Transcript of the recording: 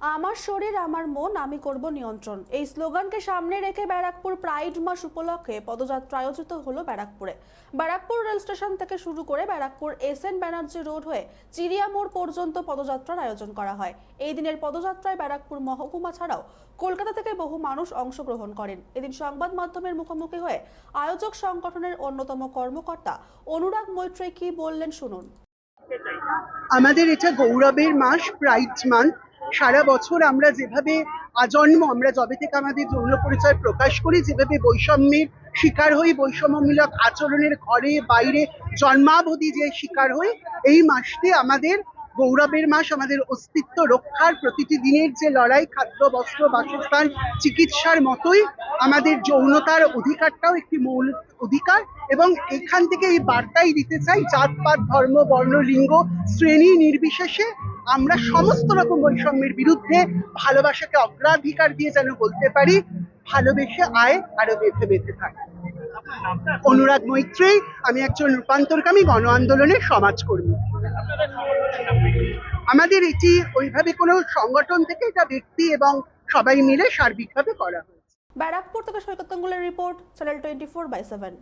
আমার শরীর, আমার মন, আমি করব নিয়ন্ত্রণ। এই স্লোগানকে সামনে রেখে ব্যারাকপুর প্রাইড মাস উপলক্ষে পদযাত্রা আয়োজিত হলো ব্যারাকপুরে। ব্যারাকপুর রেল স্টেশন থেকে শুরু করে Barrackpore S N Banerjee road হয়ে চিড়িয়া মোড় পর্যন্ত পদযাত্রার আয়োজন করা হয়। এই দিনের পদযাত্রায় ব্যারাকপুর মহকুমা ছাড়াও কলকাতা থেকে বহু মানুষ অংশগ্রহণ করেন। এদিন সংবাদ মাধ্যমের মুখোমুখি হয়ে আয়োজক সংগঠনের অন্যতম কর্মকর্তা অনুরাগ মৈত্রী কি বললেন শুনুন। আমাদের এটা গৌরবের মাস, প্রাইড মান্থ। সারা বছর আমরা যেভাবে আজন্ম, আমরা যবে থেকে আমাদের যৌন পরিচয় প্রকাশ করি, যেভাবে বৈষম্যের শিকার হই, বৈষম্যমূলক আচরণের ঘরে বাইরে জন্মাবধি যে শিকার হই, এই মাসটি আমাদের গৌরবের মাস, আমাদের অস্তিত্ব রক্ষার প্রতিটি দিনের যে লড়াই, খাদ্য, বস্ত্র, বাসস্থান, চিকিৎসার মতোই আমাদের যৌনতার অধিকারটাও একটি মূল অধিকার এবং এখান থেকে এই বার্তাই দিতে চাই জাতপাত ধর্ম, বর্ণ, লিঙ্গ, শ্রেণি নির্বিশেষে আমরা সমস্ত রকম বৈষম্যের বিরুদ্ধে ভালোবাসাকে অগ্রাধিকার দিয়ে যেন বলতে পারি, ভালোবেসে আয় আরও বেঁধে বেঁধে থাকে। অনুরাগ মৈত্রী আমি একজন রূপান্তরকামী গণ আন্দোলনের সমাজকর্মী। আমাদের এটি ওইভাবে কোনো সংগঠন থেকে এটা ব্যক্তি এবং সবাই মিলে সার্বিকভাবে করা হয়েছে। ব্যারাকপুর থেকে সৈকতঙ্গুলের report, channel twenty four by seven.